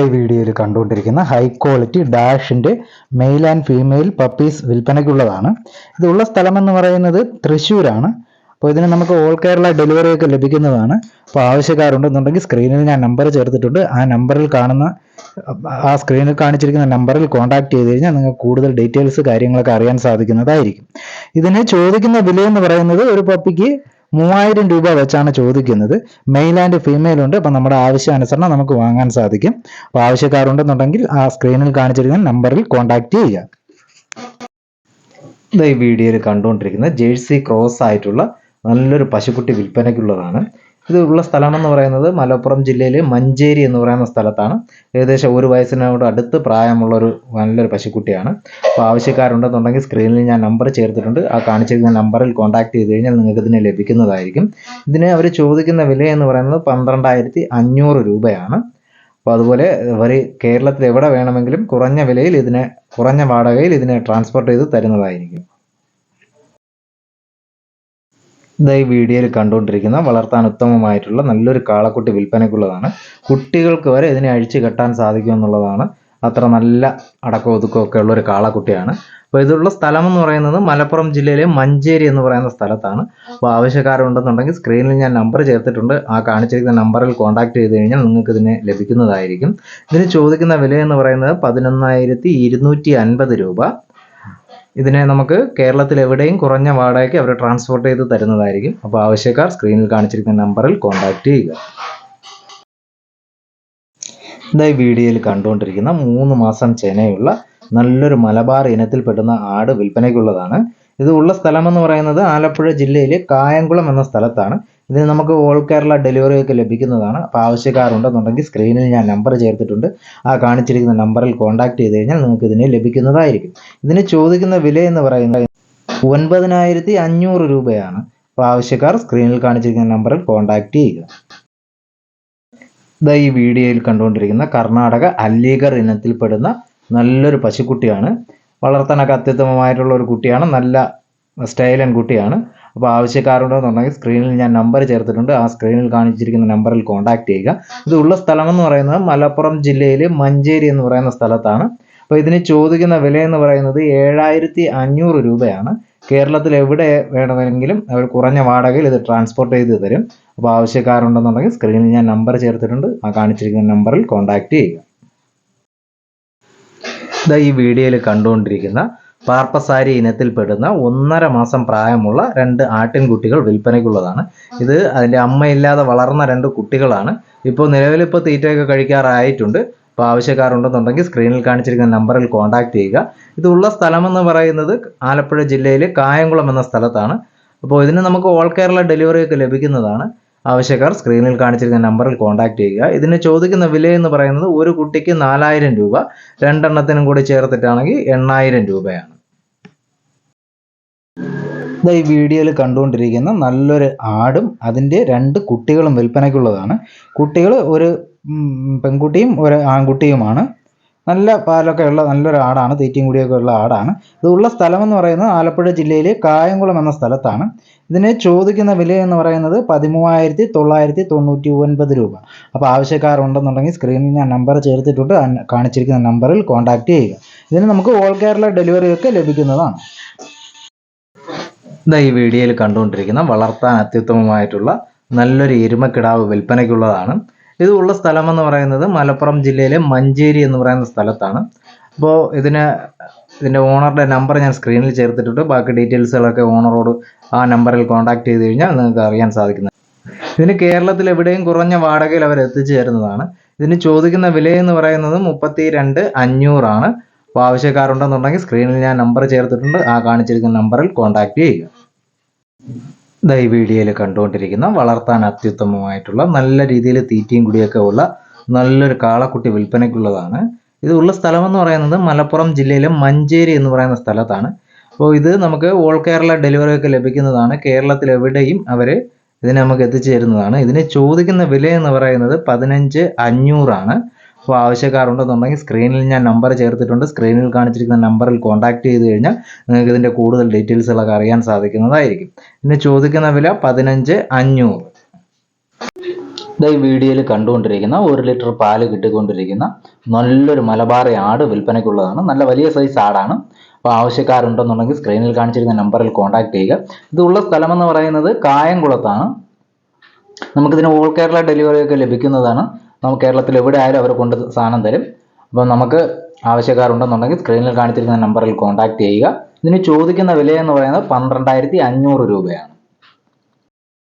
ഈ വീഡിയോയിൽ കണ്ടുകൊണ്ടിരിക്കുന്ന ഹൈ ക്വാളിറ്റി ഡാഷിന്റെ മെയിൽ ആൻഡ് ഫീമെയിൽ പപ്പീസ് വിൽപ്പനയ്ക്കുള്ളതാണ്. ഇതുള്ള സ്ഥലം എന്ന് പറയുന്നത് തൃശ്ശൂരാണ്. അപ്പോൾ ഇതിന് നമുക്ക് ഓൾ കേരള ഡെലിവറി ഒക്കെ ലഭിക്കുന്നതാണ്. അപ്പോൾ ആവശ്യക്കാരുണ്ടെന്നുണ്ടെങ്കിൽ സ്ക്രീനിൽ ഞാൻ നമ്പർ ചേർത്തിട്ടുണ്ട്. ആ നമ്പറിൽ കാണുന്ന ആ സ്ക്രീനിൽ കാണിച്ചിരിക്കുന്ന നമ്പറിൽ കോൺടാക്ട് ചെയ്ത് കഴിഞ്ഞാൽ നിങ്ങൾക്ക് കൂടുതൽ ഡീറ്റെയിൽസ് കാര്യങ്ങളൊക്കെ അറിയാൻ സാധിക്കുന്നതായിരിക്കും. ഇതിന് ചോദിക്കുന്ന വില എന്ന് പറയുന്നത് ഒരു പപ്പിക്ക് മൂവായിരം രൂപ വെച്ചാണ് ചോദിക്കുന്നത്. മെയിൽ ആൻഡ് ഫീമെയിൽ ഉണ്ട്. അപ്പം നമ്മുടെ ആവശ്യാനുസരണം നമുക്ക് വാങ്ങാൻ സാധിക്കും. അപ്പോൾ ആവശ്യക്കാരുണ്ടെന്നുണ്ടെങ്കിൽ ആ സ്ക്രീനിൽ കാണിച്ചിരിക്കുന്ന നമ്പറിൽ കോൺടാക്ട് ചെയ്യുക. ഈ വീഡിയോയിൽ കണ്ടുകൊണ്ടിരിക്കുന്ന ജേഴ്സി ക്രോസ് ആയിട്ടുള്ള നല്ലൊരു പശുക്കുട്ടി വിൽപ്പനയ്ക്കുള്ളതാണ്. ഇത് ഉള്ള സ്ഥലമെന്ന് പറയുന്നത് മലപ്പുറം ജില്ലയിൽ മഞ്ചേരി എന്ന് പറയുന്ന സ്ഥലത്താണ്. ഏകദേശം ഒരു വയസ്സിനോട് അടുത്ത് പ്രായമുള്ള ഒരു നല്ലൊരു പശുക്കുട്ടിയാണ്. അപ്പോൾ ആവശ്യക്കാരുണ്ടെന്നുണ്ടെങ്കിൽ സ്ക്രീനിൽ ഞാൻ നമ്പർ ചേർത്തിട്ടുണ്ട്. ആ കാണിച്ചിരിക്കുന്ന നമ്പറിൽ കോൺടാക്ട് ചെയ്ത് കഴിഞ്ഞാൽ നിങ്ങൾക്ക് ഇതിനെ ലഭിക്കുന്നതായിരിക്കും. ഇതിന് അവർ ചോദിക്കുന്ന വില എന്ന് പറയുന്നത് പന്ത്രണ്ടായിരത്തി അഞ്ഞൂറ് രൂപയാണ്. അപ്പോൾ അതുപോലെ അവർ കേരളത്തിൽ എവിടെ വേണമെങ്കിലും കുറഞ്ഞ വിലയിൽ ഇതിനെ കുറഞ്ഞ വാടകയിൽ ഇതിനെ ട്രാൻസ്പോർട്ട് ചെയ്ത് തരുന്നതായിരിക്കും. ഇതാ ഈ വീഡിയോയിൽ കണ്ടുകൊണ്ടിരിക്കുന്ന വളർത്താൻ ഉത്തമമായിട്ടുള്ള നല്ലൊരു കാളക്കുട്ടി വിൽപ്പനയ്ക്കുള്ളതാണ്. കുട്ടികൾക്ക് വരെ ഇതിനെ അഴിച്ചു കെട്ടാൻ സാധിക്കും എന്നുള്ളതാണ് അത്ര നല്ല അടക്കം ഒതുക്കമൊക്കെ ഉള്ള ഒരു കാളക്കുട്ടിയാണ്. അപ്പോൾ ഇതുള്ള സ്ഥലം എന്ന് പറയുന്നത് മലപ്പുറം ജില്ലയിലെ മഞ്ചേരി എന്ന് പറയുന്ന സ്ഥലത്താണ്. അപ്പോൾ ആവശ്യക്കാരുണ്ടെന്നുണ്ടെങ്കിൽ സ്ക്രീനിൽ ഞാൻ നമ്പർ ചേർത്തിട്ടുണ്ട്. ആ കാണിച്ചിരിക്കുന്ന നമ്പറിൽ കോൺടാക്ട് ചെയ്ത് കഴിഞ്ഞാൽ നിങ്ങൾക്ക് ഇതിനെ ലഭിക്കുന്നതായിരിക്കും. ഇതിന് ചോദിക്കുന്ന വില എന്ന് പറയുന്നത് പതിനൊന്നായിരത്തി രൂപ. ഇതിനെ നമുക്ക് കേരളത്തിൽ എവിടെയും കുറഞ്ഞ വാടകയ്ക്ക് അവർ ട്രാൻസ്പോർട്ട് ചെയ്ത് തരുന്നതായിരിക്കും. അപ്പോൾ ആവശ്യക്കാർ സ്ക്രീനിൽ കാണിച്ചിരിക്കുന്ന നമ്പറിൽ കോൺടാക്ട് ചെയ്യുക. ഇതാ ഈ വീഡിയോയിൽ കണ്ടുകൊണ്ടിരിക്കുന്ന മൂന്ന് മാസം ചെനയുള്ള നല്ലൊരു മലബാർ ഇനത്തിൽപ്പെടുന്ന ആട് വിൽപ്പനയ്ക്കുള്ളതാണ്. ഇത് ഉള്ള സ്ഥലമെന്ന് പറയുന്നത് ആലപ്പുഴ ജില്ലയിലെ കായംകുളം എന്ന സ്ഥലത്താണ്. ഇതിന് നമുക്ക് ഓൾ കേരള ഡെലിവറി ഒക്കെ ലഭിക്കുന്നതാണ്. അപ്പോൾ ആവശ്യക്കാരുണ്ടെന്നുണ്ടെങ്കിൽ സ്ക്രീനിൽ ഞാൻ നമ്പർ ചേർത്തിട്ടുണ്ട്. ആ കാണിച്ചിരിക്കുന്ന നമ്പറിൽ കോൺടാക്ട് ചെയ്ത് കഴിഞ്ഞാൽ നിങ്ങൾക്ക് ഇതിനെ ലഭിക്കുന്നതായിരിക്കും. ഇതിന് ചോദിക്കുന്ന വില എന്ന് പറയുന്നത് ഒൻപതിനായിരത്തി അഞ്ഞൂറ് രൂപയാണ്. അപ്പോൾ ആവശ്യക്കാർ സ്ക്രീനിൽ കാണിച്ചിരിക്കുന്ന നമ്പറിൽ കോൺടാക്ട് ചെയ്യുക. ഇതാ ഈ വീഡിയോയിൽ കണ്ടുകൊണ്ടിരിക്കുന്ന കർണാടക അല്ലീഗർ ഇനത്തിൽപ്പെടുന്ന നല്ലൊരു പശുക്കുട്ടിയാണ്. വളർത്താനൊക്കെ അത്യുത്തമമായിട്ടുള്ള ഒരു കുട്ടിയാണ്. നല്ല സ്റ്റൈലൻ കുട്ടിയാണ്. അപ്പോൾ ആവശ്യക്കാരുണ്ടെന്നുണ്ടെങ്കിൽ സ്ക്രീനിൽ ഞാൻ നമ്പർ ചേർത്തിട്ടുണ്ട്. ആ സ്ക്രീനിൽ കാണിച്ചിരിക്കുന്ന നമ്പറിൽ കോൺടാക്ട് ചെയ്യുക. ഇത് ഉള്ള സ്ഥലം എന്ന് പറയുന്നത് മലപ്പുറം ജില്ലയിലെ മഞ്ചേരി എന്ന് പറയുന്ന സ്ഥലത്താണ്. അപ്പോൾ ഇതിന് ചോദിക്കുന്ന വില എന്ന് പറയുന്നത് ഏഴായിരത്തി അഞ്ഞൂറ് രൂപയാണ്. കേരളത്തിൽ എവിടെ വേണമെങ്കിലും അവർ കുറഞ്ഞ വാടകയിൽ ഇത് ട്രാൻസ്പോർട്ട് ചെയ്ത് തരും. അപ്പോൾ ആവശ്യക്കാരുണ്ടെന്നുണ്ടെങ്കിൽ സ്ക്രീനിൽ ഞാൻ നമ്പർ ചേർത്തിട്ടുണ്ട്. ആ കാണിച്ചിരിക്കുന്ന നമ്പറിൽ കോൺടാക്ട് ചെയ്യുക. ഇതാ ഈ വീഡിയോയിൽ കണ്ടുകൊണ്ടിരിക്കുന്ന പാർപ്പസാരി ഇനത്തിൽപ്പെടുന്ന ഒന്നര മാസം പ്രായമുള്ള രണ്ട് ആട്ടിൻകുട്ടികൾ വിൽപ്പനയ്ക്കുള്ളതാണ്. ഇത് അതിന്റെ അമ്മയില്ലാതെ വളർന്ന രണ്ട് കുട്ടികളാണ്. ഇപ്പോൾ നിലവിലിപ്പോൾ തീറ്റയൊക്കെ കഴിക്കാറായിട്ടുണ്ട്. അപ്പോൾ ആവശ്യക്കാരുണ്ടെന്നുണ്ടെങ്കിൽ സ്ക്രീനിൽ കാണിച്ചിരിക്കുന്ന നമ്പറിൽ കോൺടാക്ട് ചെയ്യുക. ഇതുള്ള സ്ഥലമെന്ന് പറയുന്നത് ആലപ്പുഴ ജില്ലയിലെ കായംകുളം എന്ന സ്ഥലത്താണ്. അപ്പോൾ ഇതിന് നമുക്ക് ഓൾ കേരള ഡെലിവറി ഒക്കെ ലഭിക്കുന്നതാണ്. ആവശ്യക്കാർ സ്ക്രീനിൽ കാണിച്ചിരിക്കുന്ന നമ്പറിൽ കോൺടാക്ട് ചെയ്യുക. ഇതിന് ചോദിക്കുന്ന വില എന്ന് പറയുന്നത് ഒരു കുട്ടിക്ക് നാലായിരം രൂപ രണ്ടെണ്ണത്തിനും കൂടി ചേർത്തിട്ടാണെങ്കിൽ എണ്ണായിരം രൂപയാണ്. ഈ വീഡിയോയിൽ കണ്ടുകൊണ്ടിരിക്കുന്ന നല്ലൊരു ആടും അതിന്റെ രണ്ട് കുട്ടികളും വിൽപ്പനയ്ക്കുള്ളതാണ്. കുട്ടികൾ ഒരു പെൺകുട്ടിയും ഒരു ആൺകുട്ടിയുമാണ്. നല്ല പാലൊക്കെ ഉള്ള നല്ലൊരു ആടാണ് തീറ്റയും കൂടിയൊക്കെ ഉള്ള ആടാണ്. ഇതുള്ള സ്ഥലമെന്ന് പറയുന്നത് ആലപ്പുഴ ജില്ലയിലെ കായംകുളം എന്ന സ്ഥലത്താണ്. ഇതിനെ ചോദിക്കുന്ന വില എന്ന് പറയുന്നത് പതിമൂവായിരത്തി തൊള്ളായിരത്തി തൊണ്ണൂറ്റി ഒൻപത് രൂപ. അപ്പോൾ ആവശ്യക്കാരുണ്ടെന്നുണ്ടെങ്കിൽ സ്ക്രീനിൽ ഞാൻ നമ്പർ ചേർത്തിട്ടുണ്ട്. കാണിച്ചിരിക്കുന്ന നമ്പറിൽ കോൺടാക്റ്റ് ചെയ്യുക. ഇതിന് നമുക്ക് ഓൾ കേരള ഡെലിവറിയൊക്കെ ലഭിക്കുന്നതാണ്. ഇതാ ഈ വീഡിയോയിൽ കണ്ടുകൊണ്ടിരിക്കുന്ന വളർത്താൻ അത്യുത്തമമായിട്ടുള്ള നല്ലൊരു എരുമക്കിടാവ് വിൽപ്പനയ്ക്കുള്ളതാണ്. ഇത് ഉള്ള സ്ഥലമെന്ന് പറയുന്നത് മലപ്പുറം ജില്ലയിലെ മഞ്ചേരി എന്ന് പറയുന്ന സ്ഥലത്താണ്. അപ്പോൾ ഇതിന് ഇതിന്റെ ഓണറുടെ നമ്പർ ഞാൻ സ്ക്രീനിൽ ചേർത്തിട്ടുണ്ട്. ബാക്കി ഡീറ്റെയിൽസുകളൊക്കെ ഓണറോട് ആ നമ്പറിൽ കോൺടാക്ട് ചെയ്ത് കഴിഞ്ഞാൽ നിങ്ങൾക്ക് അറിയാൻ സാധിക്കുന്നത് ഇതിന് കേരളത്തിൽ എവിടെയും കുറഞ്ഞ വാടകയിൽ അവർ എത്തിച്ചു തരുന്നതാണ് ഇതിന് ചോദിക്കുന്ന വില എന്ന് പറയുന്നത് മുപ്പത്തി രണ്ട് അഞ്ഞൂറാണ്. അപ്പോൾ ആവശ്യക്കാരുണ്ടെന്നുണ്ടെങ്കിൽ സ്ക്രീനിൽ ഞാൻ നമ്പർ ചേർത്തിട്ടുണ്ട്. ആ കാണിച്ചിരിക്കുന്ന നമ്പറിൽ കോൺടാക്ട് ചെയ്യുക. ഈ വീഡിയോയിൽ കണ്ടുകൊണ്ടിരിക്കുന്ന വളർത്താൻ അത്യുത്തമമായിട്ടുള്ള നല്ല രീതിയിൽ തീറ്റയും കുടിയൊക്കെ ഉള്ള നല്ലൊരു കാളക്കുട്ടി വിൽപ്പനയ്ക്കുള്ളതാണ്. ഇത് ഉള്ള സ്ഥലമെന്ന് പറയുന്നത് മലപ്പുറം ജില്ലയിലെ മഞ്ചേരി എന്ന് പറയുന്ന സ്ഥലത്താണ്. അപ്പോൾ ഇത് നമുക്ക് ഓൾ കേരള ഡെലിവറി ഒക്കെ ലഭിക്കുന്നതാണ്. കേരളത്തിൽ എവിടെയും അവർ ഇതിനെ നമുക്ക് എത്തിച്ചു തരുന്നതാണ്. ഇതിന് ചോദിക്കുന്ന വില എന്ന് പറയുന്നത് പതിനഞ്ച് അഞ്ഞൂറാണ്. അപ്പോൾ ആവശ്യക്കാരുണ്ടെന്നുണ്ടെങ്കിൽ സ്ക്രീനിൽ ഞാൻ നമ്പർ ചേർത്തിട്ടുണ്ട്. സ്ക്രീനിൽ കാണിച്ചിരിക്കുന്ന നമ്പറിൽ കോൺടാക്ട് ചെയ്ത് കഴിഞ്ഞാൽ നിങ്ങൾക്ക് ഇതിന്റെ കൂടുതൽ ഡീറ്റെയിൽസുകളൊക്കെ അറിയാൻ സാധിക്കുന്നതായിരിക്കും. പിന്നെ ചോദിക്കുന്ന വില പതിനഞ്ച് അഞ്ഞൂറ്. ഈ വീഡിയോയിൽ കണ്ടുകൊണ്ടിരിക്കുന്ന ഒരു ലിറ്റർ പാൽ കിട്ടിക്കൊണ്ടിരിക്കുന്ന നല്ലൊരു മലബാറി ആട് വിൽപ്പനയ്ക്കുള്ളതാണ്. നല്ല വലിയ സൈസ് ആടാണ്. അപ്പോൾ ആവശ്യക്കാരുണ്ടെന്നുണ്ടെങ്കിൽ സ്ക്രീനിൽ കാണിച്ചിരിക്കുന്ന നമ്പറിൽ കോൺടാക്ട് ചെയ്യുക. ഇതുള്ള സ്ഥലമെന്ന് പറയുന്നത് കായംകുളത്താണ്. നമുക്കിതിന് ഓൾ കേരള ഡെലിവറി ഒക്കെ ലഭിക്കുന്നതാണ്. നമുക്ക് കേരളത്തിൽ എവിടെ ആയാലും അവർ കൊണ്ട് സാധനം തരും. അപ്പം നമുക്ക് ആവശ്യക്കാരുണ്ടെന്നുണ്ടെങ്കിൽ സ്ക്രീനിൽ കാണിച്ചിരിക്കുന്ന നമ്പറിൽ കോൺടാക്ട് ചെയ്യുക. ഇതിന് ചോദിക്കുന്ന വില എന്ന് പറയുന്നത് പന്ത്രണ്ടായിരത്തി അഞ്ഞൂറ് രൂപയാണ്.